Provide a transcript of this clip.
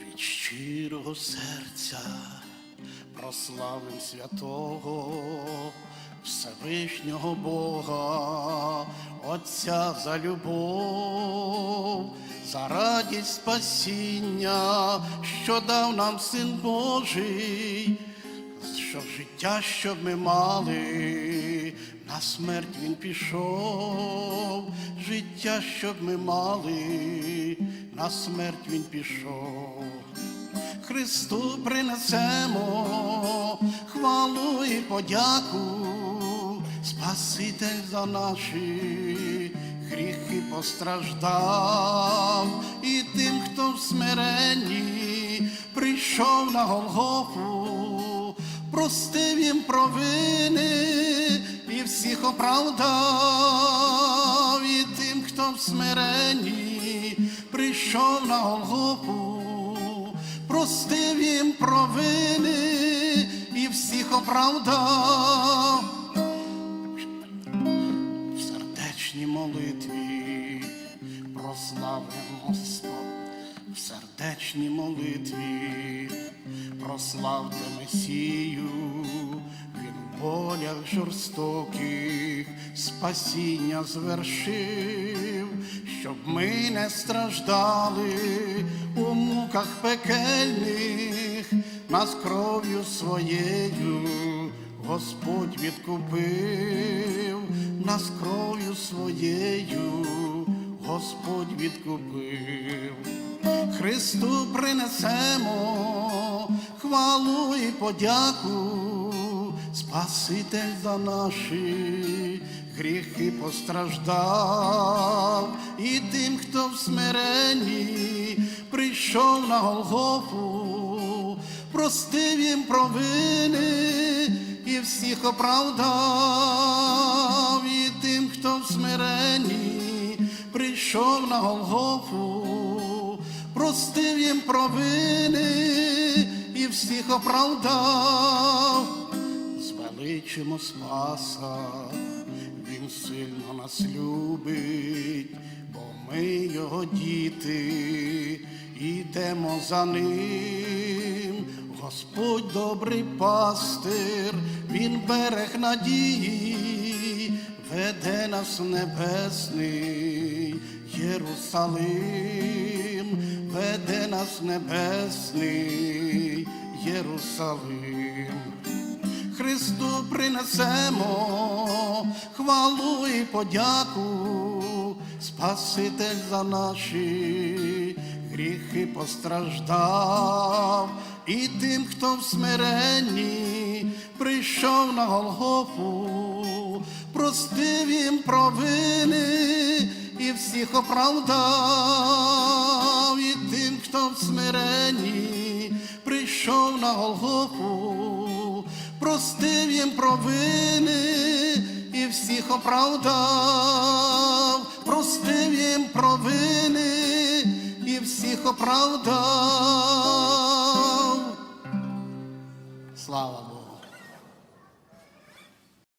Від щирого серця прославим святого Всевишнього Бога, Отця за любов, за радість спасіння, що дав нам Син Божий, щоб життя, щоб ми мали, на смерть він пішов, життя, щоб ми мали, на смерть він пішов. Христу принесемо хвалу і подяку, Спаситель за наші гріхи постраждав, і тим, хто в смиренні прийшов на Голгофу, простив їм провини і всіх оправдав, і тим, хто в смиренні прийшов на Голгофу, простив їм провини і всіх оправдав. В сердечній молитві прославимо Господь, в сердечній молитві прославте Месію, жорстоких спасіння звершив, щоб ми не страждали у муках пекельних, нас кров'ю своєю Господь відкупив, нас кров'ю своєю Господь відкупив. Христу принесемо хвалу і подяку, Спаситель за наші гріхи постраждав, і тим, хто в смиренні прийшов на Голгофу, простив їм провини і всіх оправдав, і тим, хто в смиренні прийшов на Голгофу, простив їм провини і всіх оправдав. Звеличимо Спаса, Він сильно нас любить, бо ми його діти, ідемо за ним. Господь добрий пастир, Він берег надії, веде нас небесний Єрусалим, веде нас небесний Єрусалим. Христу принесемо хвалу і подяку, Спаситель за наші гріхи постраждав, і тим, хто в смиренні прийшов на Голгофу, простив їм провини і всіх оправдав, і тим, хто в смиренні прийшов на Голгофу, простив їм провини і всіх оправдав, простив їм провини і всіх оправдав.